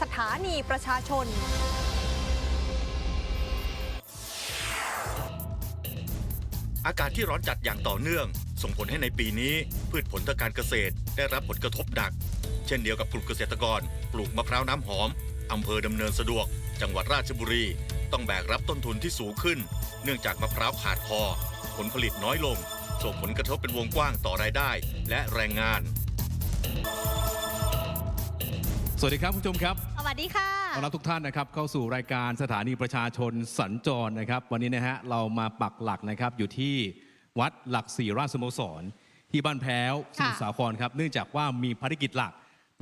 สถานีประชาชน อากาศที่ร้อนจัดอย่างต่อเนื่อง ส่งผลให้ในปีนี้ พืชผลทางการเกษตรได้รับผลกระทบหนัก เช่นเดียวกับกลุ่มเกษตรกร ปลูกมะพร้าวน้ำหอมอำเภอดำเนินสะดวก จังหวัดราชบุรี ต้องแบกรับต้นทุนที่สูงขึ้น เนื่องจากมะพร้าวขาดพอผลผลิตน้อยลง ส่งผลกระทบเป็นวงกว้างต่อรายได้ และแรงงาน สวัสดีครับคุณผู้ชมครับสวัสดีค่ะต้อนรับทุกท่านนะครับเข้าสู่รายการสถานีประชาชนสัญจรนะครับ วันนี้นะฮะเรามาปักหลักนะครับอยู่ที่วัดหลักสี่ราชสโมสร ที่บ้านแพ้วสค่ะมุทรสาครครับ เนื่องจากว่ามีภารกิจหลัก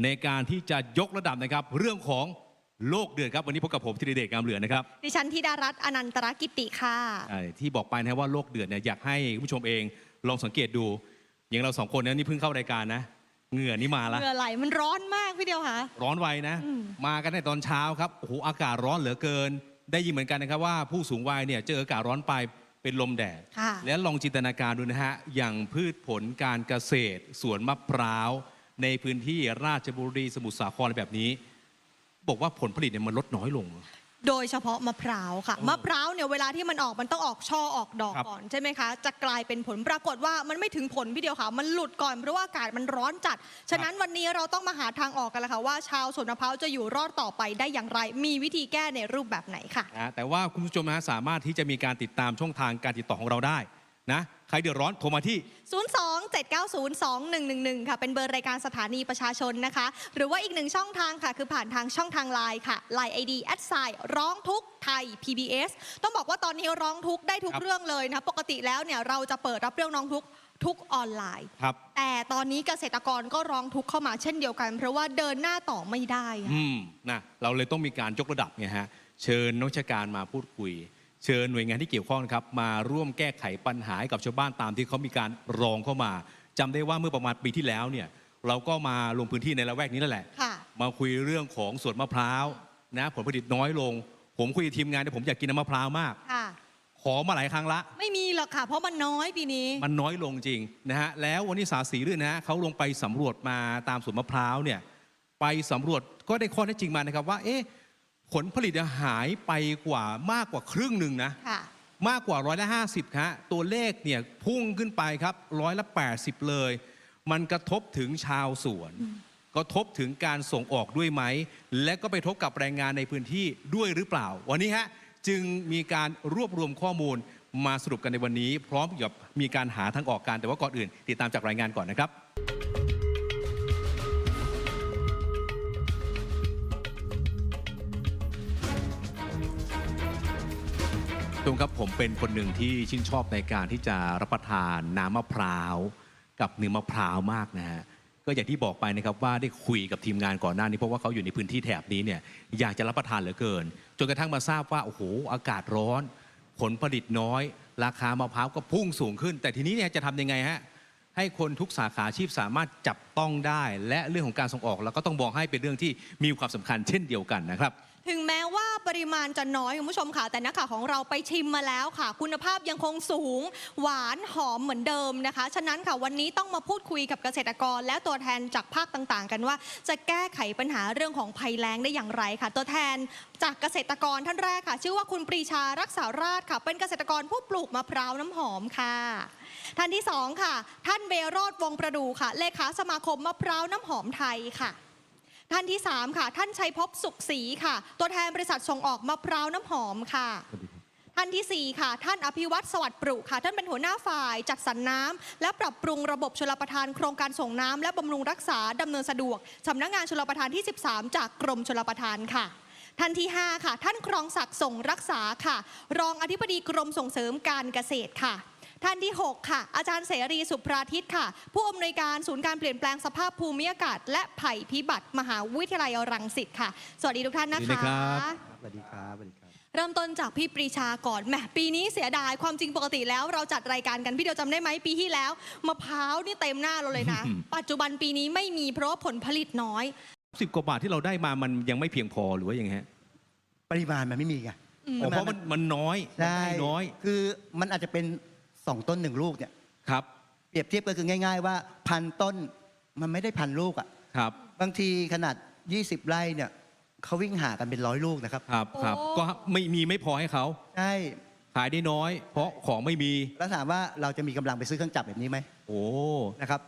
ในการที่จะยกระดับนะครับ เรื่องของโลกเดือดครับวันนี้พบกับผมธีรเดชงามเหลือนะครับดิฉันธิดารัตน์อนันตรกิติค่ะเอ่อที่บอกไปนะว่าโลกเดือดเนี่ยอยากให้คุณผู้ชมเองลองสังเกตดู อย่างเราสองคนเนยนี่เพิ่งเข้ารายการนะ เหงื่อนี่มาละเหงื่อไหลมันร้อนมากพี่เดียวค่ะ ร้อนไวนะอืมมากันในตอนเช้าครับโอ้โหอากาศร้อนเหลือเกิน ได้ยินเหมือนกันนะครับว่าผู้สูงวัยเนี่ยเจออากาศร้อนไปเป็นลมแดดค่ะแล้วลองจินตนาการดูนะฮะอย่างพืชผลการเกษตร สวนมะพร้าว ในพื้นที่ราชบุรีสมุทรสาครอะไรแบบนี้ บอกว่าผลผลิตเนี่ยมันลดน้อยลง โดยเฉพาะมะพร้าวค่ะเออมะพร้าวเนี่ยเวลาที่มันออกมันต้องออกช่อออกดอกครับก่อนใช่ไหมคะจะกลายเป็นผลปรากฏว่ามันไม่ถึงผลพี่เดียวค่ะ มันหลุดก่อนเพราะว่าอากาศมันร้อนจัด ฉะนั้นวันนี้เราต้องมาหาทางออกกันแล้วค่ะว่าชาวสวนมะพร้าวจะอยู่รอดต่อไปได้อย่างไร มีวิธีแก้ในรูปแบบไหนค่ะ นะแต่ว่าคุณผู้ชมนะฮะสามารถที่จะมีการติดตามช่องทางการติดต่อของเราได้นะ ใครเดือดร้อนโทรมาที่ 02-790-2111 ค่ะ เป็นเบอร์รายการสถานีประชาชนนะคะ หรือว่าอีกหนึ่งช่องทางค่ะ คือผ่านทางช่องทางไลน์ค่ะ Line ID แอดไซร้องทุกข์ไทย PBS ต้องบอกว่าตอนนี้ร้องทุกข์ได้ทุกครับ เรื่องเลยนะปกติแล้วเนี่ยเราจะเปิดรับเรื่องร้องทุกข์ทุกออนไลน์ ครับ แต่ตอนนี้เกษตรกรก็ร้องทุกข์เข้ามาเช่นเดียวกัน เพราะว่าเดินหน้าต่อไม่ได้ค่ะอืมนะเราเลยต้องมีการยกระดับไงฮะ เชิญนักวิชาการมาพูดคุย เชิญหน่วยงานที่เกี่ยวข้องนะครับมาร่วมแก้ไขปัญหาให้กับชาวบ้านตามที่เขามีการร้องเข้ามาจำได้ว่าเมื่อประมาณปีที่แล้วเนี่ยเราก็มาลงพื้นที่ในละแวกนี้นั่นแหละค่ะมาคุยเรื่องของสวนมะพร้าวนะผลผลิตน้อยลง ผมคุยกับทีมงานเนี่ยผมอยากกินน้ำมะพร้าวมากค่ะขอมาหลายครั้งละ ไม่มีหรอกค่ะ เพราะมันน้อยปีนี้ มันน้อยลงจริงนะฮะแล้ววันนี้สาสีด้วยนะฮะเขาลงไปสำรวจมาตามสวนมะพร้าวเนี่ยไปสำรวจก็ได้ข้อเท็จจริงมานะครับว่าเอ๊ะ ผลผลิตหายไปกว่ามากกว่าครึ่งหนึ่งนะ ค่ะ มากกว่าร้อยละห้าสิบฮะตัวเลขเนี่ยพุ่งขึ้นไปครับร้อยละแปดสิบเลย มันกระทบถึงชาวสวน กระทบถึงการส่งออกด้วยไหม และก็ไปทบกับแรงงานในพื้นที่ด้วยหรือเปล่า วันนี้ฮะจึงมีการรวบรวมข้อมูลมาสรุปกันในวันนี้ พร้อมกับมีการหาทางออกกันแต่ว่าก่อนอื่น ติดตามจากรายงานก่อนนะครับ ตรงครับผมเป็นคนหนึ่งที่ชื่นชอบในการที่จะรับประทานน้ำมะพร้าว กับเนื้อมะพร้าวมากนะฮะก็อย่างที่บอกไปนะครับว่าได้คุยกับทีมงานก่อนหน้านี้เพราะว่าเขาอยู่ในพื้นที่แถบนี้เนี่ยอยากจะรับประทานเหลือเกิน จนกระทั่งมาทราบว่าโอ้โหอากาศร้อน ผลผลิตน้อย ราคามะพร้าวก็พุ่งสูงขึ้น แต่ทีนี้เนี่ยจะทำยังไงฮะให้คนทุกสาขาอาชีพสามารถจับต้องได้ และเรื่องของการส่งออกเราก็ต้องมองให้เป็นเรื่องที่มีความสำคัญเช่นเดียวกันนะครับ ถึงแม้ว่าปริมาณจะน้อยคุณผู้ชมค่ะ แต่นักข่าวของเราไปชิมมาแล้วค่ะ คุณภาพยังคงสูง หวานหอมเหมือนเดิมนะคะ ฉะนั้นค่ะวันนี้ต้องมาพูดคุยกับเกษตรกร และตัวแทนจากภาคต่างๆ กันว่า จะแก้ไขปัญหาเรื่องของภัยแล้งได้อย่างไรค่ะ ตัวแทนจากเกษตรกรท่านแรกค่ะ ชื่อว่าคุณปรีชารักษาราชค่ะ เป็นเกษตรกรผู้ปลูกมะพร้าวน้ำหอมค่ะ ท่านที่สองค่ะ ท่านเบโรดวงประดูค่ะเลขาสมาคมมะพร้าวน้ำหอมไทยค่ะ ท่านที่ 3 ค่ะ ท่านชัยภพสุขศรีค่ะ ตัวแทนบริษัทส่งออกมะพร้าวน้ำหอมค่ะ ท่านทีสี่4 ค่ะ ท่านอภิวัตรสวัสดิ์ปรุค่ะ ท่านเป็นหัวหน้าฝ่าย จัดสรรน้ำและปรับปรุงระบบชลประทานโครงการส่งน้ำและบำรุงรักษาดำเนินสะดวกสำนักงานชลประทานที่ 13 จากกรมชลประทานค่ะท่านที่ 5 ค่ะ ท่านครองศักดิ์ส่งรักษาค่ะ รองอธิบดีกรมส่งเสริมการเกษตรค่ะ ท่านที่ 6 ค่ะ อาจารย์เสรีสุพราทิตค่ะ ผู้อำนวยการศูนย์การเปลี่ยนแปลงสภาพภูมิอากาศ และภัยพิบัติ มหาวิทยาลัยรังสิตค่ะ สวัสดีทุกท่านนะสวัสดีคะครับสวัสดีครับสวัสดีครับเริ่มต้นจากพี่ปรีชาก่อนแหมปีนี้เสียดายความจริงปกติแล้ว เราจัดรายการกันพี่เดียวจำได้ไหมปีที่แล้วมะพร้าวนี่เต็มหน้าเราเลยนะอืมปัจจุบันปีนี้ไม่มีเพราะว่าผลผลิตน้อยสิบกว่าบาทที่เราได้มามันยังไม่เพียงพอหรือว่ายังไงฮะปริมาณมันไม่มีไงอืมอ๋อเพราะมันมันน้อยใช่ได้น้อย คือมันอาจจะเป็น สองต้นหนึ่งลูกเนี่ยครับ เปรียบเทียบก็คือง่าย ๆ ว่าพันต้นมันไม่ได้พันลูกอะครับ บางทีขนาด 20 ไร่เนี่ยเขาวิ่งหากันเป็นร้อยลูกนะครับครับครับโอ้ก็ไม่มีไม่พอให้เขาใช่ขายได้น้อย เพราะของไม่มีแล้วถามว่าเราจะมีกำลังไปซื้อเครื่องจักรแบบนี้ไหมโอ้นะครับ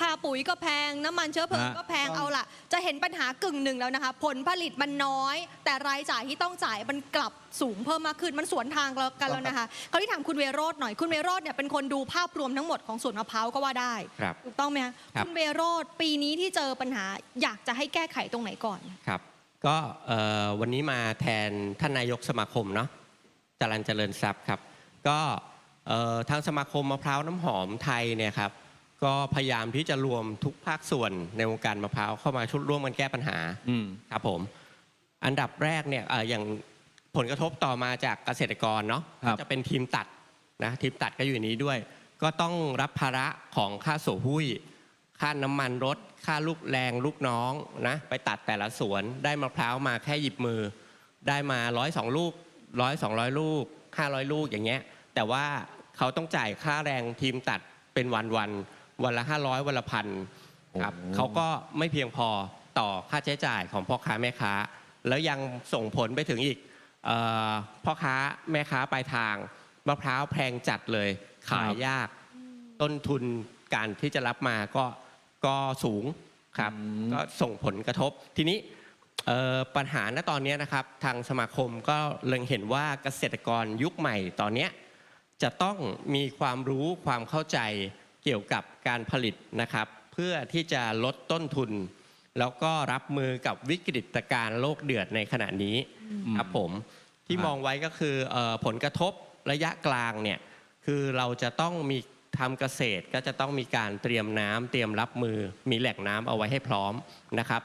ค่าปุ๋ยก็แพง น้ำมันเชื้อเพลิงฮะ ก็แพงต้องเอาล่ะ จะเห็นปัญหากึ่งหนึ่งแล้วนะคะ ผลผลิตมันน้อย แต่รายจ่ายที่ต้องจ่ายมันกลับสูงเพิ่มมากขึ้นมันสวนทางกันแล้วนะคะเขาที่ถามคุณเวโรธหน่อยคุณเวโรธเนี่ยเป็นคนดูภาพรวมทั้งหมดของสวนมะพร้าวก็ว่าได้ ครับ ถูกต้องไหมคะครับ คุณเวโรธปีนี้ที่เจอปัญหาอยากจะให้แก้ไขตรงไหนก่อน ครับก็เอ่อวันนี้มาแทนท่านนายกสมาคมเนาะจรันเจริญทรัพย์ครับ ก็เอ่อทางสมาคมมะพร้าวน้ำหอมไทยเนี่ยครับ ก็พยายามที่จะรวมทุกภาคส่วนในวงการมะพร้าวเข้ามาชุดร่วมกันแก้ปัญหาอืม ครับผม อันดับแรกเนี่ยเอ่ออย่างผลกระทบต่อมาจากเกษตรกรเนาะครับ ก็จะเป็นทีมตัดนะทีมตัดก็อยู่ในนี้ด้วย ก็ต้องรับภาระของค่าโสหุ้ย ค่าน้ำมันรถ ค่าลูกแรงลูกน้องนะไปตัดแต่ละสวนได้มะพร้าวมาแค่หยิบมือ ได้มาร้อยสองลูกร้อยสองร้อยลูกห้าร้อยลูกอย่างเงี้ย แต่ว่าเขาต้องจ่ายค่าแรงทีมตัดเป็นวันวันๆ วันละห้าร้อยวันละพันครับโอ้เขาก็ไม่เพียงพอต่อค่าใช้จ่ายของพ่อค้าแม่ค้า แล้วยังส่งผลไปถึงอีกเออพ่อค้าแม่ค้าปลายทางมะพร้าวแพงจัดเลย ขายยากต้นทุนการที่จะรับมาก็ก็สูงครับอืมก็ส่งผลกระทบ ทีนี้เอ่อปัญหาณตอนนี้นะครับ ทางสมาคมก็เล็งเห็นว่าเกษตรกรยุคใหม่ตอนเนี้ยจะต้องมีความรู้ความเข้าใจ เกี่ยวกับการผลิตนะครับ เพื่อที่จะลดต้นทุน แล้วก็รับมือกับวิกฤตการณ์โลกเดือดในขณะนี้ครับผมที่ครับมองไว้ก็คือเอ่อผลกระทบระยะกลางเนี่ยคือเราจะต้องมีทำเกษตรก็จะต้องมีการเตรียมน้ำเตรียมรับมือ มีแหล่งน้ำเอาไว้ให้พร้อมนะครับ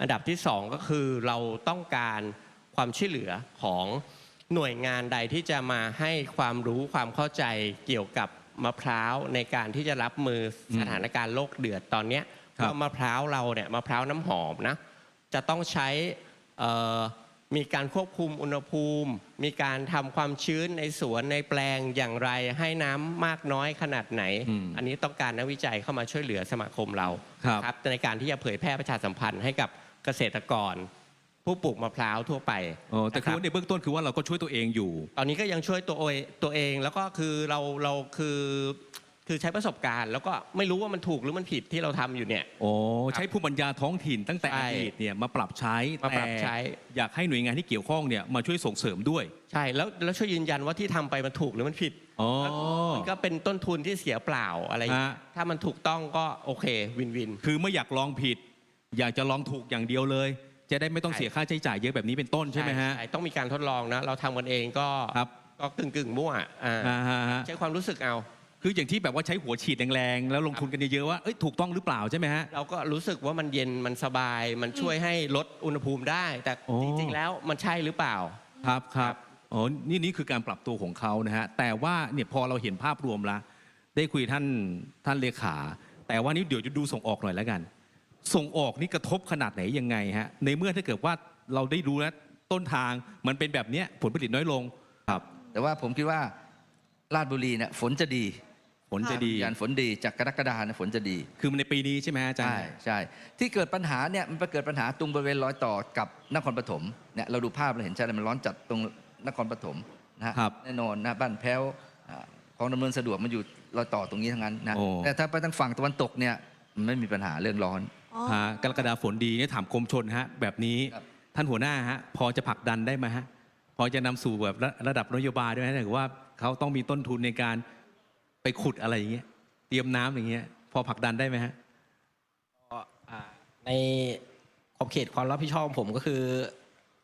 อันดับที่สองก็คือเราต้องการความช่วยเหลือของหน่วยงานใดที่จะมาให้ความรู้ความเข้าใจเกี่ยวกับ มะพร้าวในการที่จะรับมือสถานการณ์โลกเดือดตอนเนี้ยครับว่ามะพร้าวเราเนี่ยมะพร้าวน้ำหอมนะจะต้องใช้เอ่อมีการควบคุมอุณหภูมิ มีการทำความชื้นในสวนในแปลงอย่างไรให้น้ำมากน้อยขนาดไหนอืมอันนี้ต้องการนักวิจัยเข้ามาช่วยเหลือสมาคมเราครับครับในการที่จะเผยแพร่ประชาสัมพันธ์ให้กับเกษตรกร ผู้ปลูกมะพร้าวทั่วไปโอ้แต่คือนะว่าในเบื้องต้นคือว่าเราก็ช่วยตัวเองอยู่ ตอนนี้ก็ยังช่วยตัวเองตัวเองแล้วก็คือเราเราคือคือใช้ประสบการณ์ แล้วก็ไม่รู้ว่ามันถูกหรือมันผิดที่เราทำอยู่เนี่ย โอ้ใช้ภูมิปัญญาท้องถิ่นตั้งแต่ใช่อดีตเนี่ยมาปรับใช้มาปรับใช้ แต่อยากให้หน่วยงานที่เกี่ยวข้องเนี่ยมาช่วยส่งเสริมด้วยใช่แล้วแล้วช่วยยืนยันว่าที่ทำไปมันถูกหรือมันผิด อ๋อ มันก็เป็นต้นทุนที่เสียเปล่าอะไรอย่างเงี้ยฮะ ถ้ามันถูกต้องก็โอเควินวิน คือไม่อยากลองผิด อยากจะลองถูกอย่างเดียวเลย จะได้ไม่ต้องใช่เสียค่าใช้จ่ายเยอะแบบนี้เป็นต้นใช่ไหมฮะใช่ต้องมีการทดลองนะ เราทำกันเองก็ครับ ก็กึ่งกึ่งๆมั่วอ่าอ่าฮะฮะใช้ความรู้สึกเอา คืออย่างที่แบบว่าใช้หัวฉีดแรงๆแล้วลงทุนกันเยอะๆว่าเอ้ยถูกต้องหรือเปล่าใช่ไหมฮะ เราก็รู้สึกว่ามันเย็นมันสบาย มันช่วยให้ลดอุณหภูมิได้ แต่โอ้ จริงๆแล้วมันใช่หรือเปล่า ครับครับอ๋อนี่นี่คือการปรับตัวของเขานะฮะ แต่ว่าเนี่ยพอเราเห็นภาพรวมละได้คุยท่านท่านเลขา แต่ว่านี่เดี๋ยวจะดูส่งออกหน่อยแล้วกัน ส่งออกนี่กระทบขนาดไหนยังไงฮะในเมื่อถ้าเกิดว่าเราได้รู้แล้วต้นทางมันเป็นแบบเนี้ยผลผลิตน้อยลงครับแต่ว่าผมคิดว่าราชบุรีเนี่ยฝนจะดีผลจะดียันฝนดีจากกรกฎาเนี่ยฝนจะดี คือในปีนี้ใช่ไหมฮะอาจารใช่ย์ใช่ที่เกิดปัญหาเนี่ยมันไปเกิดปัญหาตรงบริเวณรอยต่อกับนครปฐมเนี่ยเราดูภาพเราเห็นชัดเลยมันร้อนจัดตรงนครปฐมนะฮะครับแน่นอนนะบ้านแพ้วอ่าของดำเนินสะดวกมันอยู่รอยต่อตรงนี้ทั้งนั้นนะโอ้แต่ถ้าไปทางฝั่งตะวันตกเนี่ยมันไม่มีปัญหาเรื่องร้อน อ๋อฮะกรกฎาฝนดีเนี่ยถามกรมชนฮะแบบนี้ครับท่านหัวหน้าฮะพอจะผลักดันได้ไหมฮะพอจะนำสู่แบบระระดับนโยบายด้วยนะถือว่าเขาต้องมีต้นทุนในการไปขุดอะไรอย่างเงี้ยเตรียมน้ำอย่างเงี้ยพอผลักดันได้ไหมฮะอ่าในขอบเขตความรับผิดชอบของผมก็คือ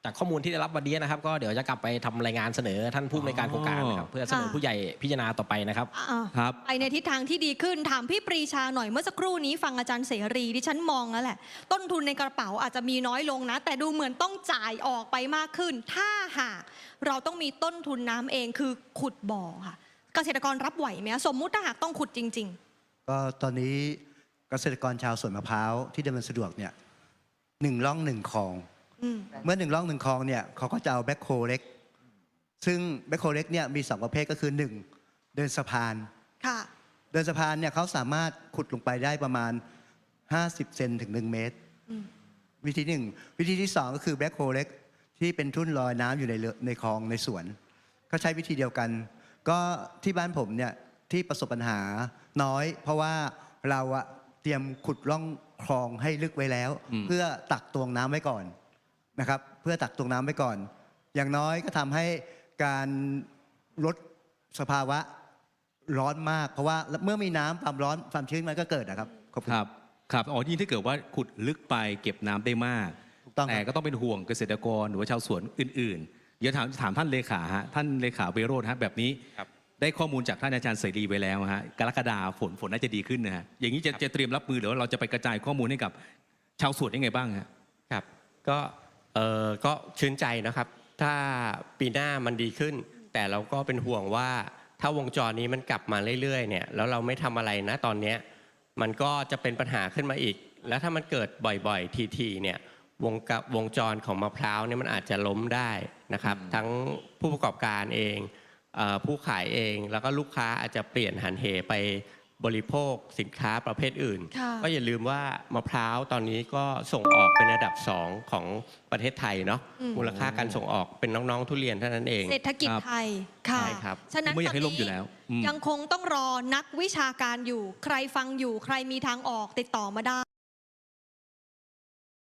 จากข้อมูลที่ได้รับวันนี้นะครับ ก็เดี๋ยวจะกลับไปทำรายงานเสนอท่านผู้อำนวยการโครงการนะครับเพื่อเสนอผู้ใหญ่พิจารณาต่อไปนะครับ อ่าครับ ไปในทิศทางที่ดีขึ้นถามพี่ปรีชาหน่อยเมื่อสักครู่นี้ฟังอาจารย์เสรีดิฉันมองแล้วแหละ ต้นทุนในกระเป๋าอาจจะมีน้อยลงนะ แต่ดูเหมือนต้องจ่ายออกไปมากขึ้น ถ้าหากเราต้องมีต้นทุนน้ำเองคือขุดบ่อค่ะ เกษตรกรรับไหวไหมสมมุติถ้าหากต้องขุดจริง ก็ตอนนี้เกษตรกรชาวสวนมะพร้าวที่ดำเนินสะดวกเนี่ยหนึ่งร่องหนึ่งคลองๆอืม เมื่อหนึ่งร่องหนึ่งคลองเนี่ยเขาก็จะเอาแบ็คโฮเล็ก ซึ่งแบ็คโฮเล็กเนี่ยมีสองประเภทก็คือหนึ่งเดินสะพานค่ะเดินสะพานเนี่ยเขาสามารถขุดลงไปได้ประมาณ 50 เซนถึง 1 เมตรอืมวิธีหนึ่งวิธีที่สองก็คือแบล็คโฮเล็กที่เป็นทุ่นลอยน้ำอยู่ในเรือในคลองในสวน ก็ใช้วิธีเดียวกัน ก็ที่บ้านผมเนี่ยที่ประสบปัญหาน้อย เพราะว่าเราอะเตรียมขุดร่องคลองให้ลึกไว้แล้วอืมเพื่อตักตวงน้ำไว้ก่อน นะครับ เพื่อตักตวงน้ำไว้ก่อน อย่างน้อยก็ทำให้การลดสภาวะร้อนมาก เพราะว่าเมื่อมีน้ำความร้อนความชื้นมันก็เกิดนะครับขอบคุณ ครับครับอ๋อยิ่งถ้าเกิดว่าขุดลึกไปเก็บน้ำได้มาก ถูกต้องครับ แต่ก็ต้องเป็นห่วงเกษตรกรหรือว่าชาวสวนอื่นๆเดี๋ยวถามถามท่านเลขาฮะท่านเลขาเวโรธฮะแบบนี้ ครับ ได้ข้อมูลจากท่านอาจารย์เสรีไว้แล้วฮะกรกฎาฝนฝนน่าจะดีขึ้นนะฮะอย่างนี้จะจะเตรียมรับมือหรือว่าเราจะไปกระจายข้อมูลให้กับชาวสวนยังไงบ้างฮะ ครับก็ เออก็ชื่นใจนะครับ ถ้าปีหน้ามันดีขึ้น แต่เราก็เป็นห่วงว่าถ้าวงจรนี้มันกลับมาเรื่อยๆเนี่ยแล้วเราไม่ทำอะไรนะตอนเนี้ยมันก็จะเป็นปัญหาขึ้นมาอีก แล้วถ้ามันเกิดบ่อยๆ ทีๆเนี่ยวงกะวงจรของมะพร้าวเนี่ยมันอาจจะล้มได้นะครับ ทั้งผู้ประกอบการเองเออผู้ขายเอง แล้วก็ลูกค้าอาจจะเปลี่ยนหันเหไป บริโภคสินค้าประเภทอื่น ค่ะก็อย่าลืมว่ามะพร้าวตอนนี้ก็ส่งออกเป็นอันดับสองของประเทศไทยเนาะอืม มูลค่าการส่งออกเป็นน้องๆทุเรียนเท่านั้นเอง เศรษฐกิจครับ ไทยค่ะ ใช่ครับ ฉะนั้นไม่อยากให้ตนล่มอยู่แล้วอืม ยังคงต้องรอนักวิชาการอยู่ ใครฟังอยู่ ใครมีทางออกติดต่อมาได้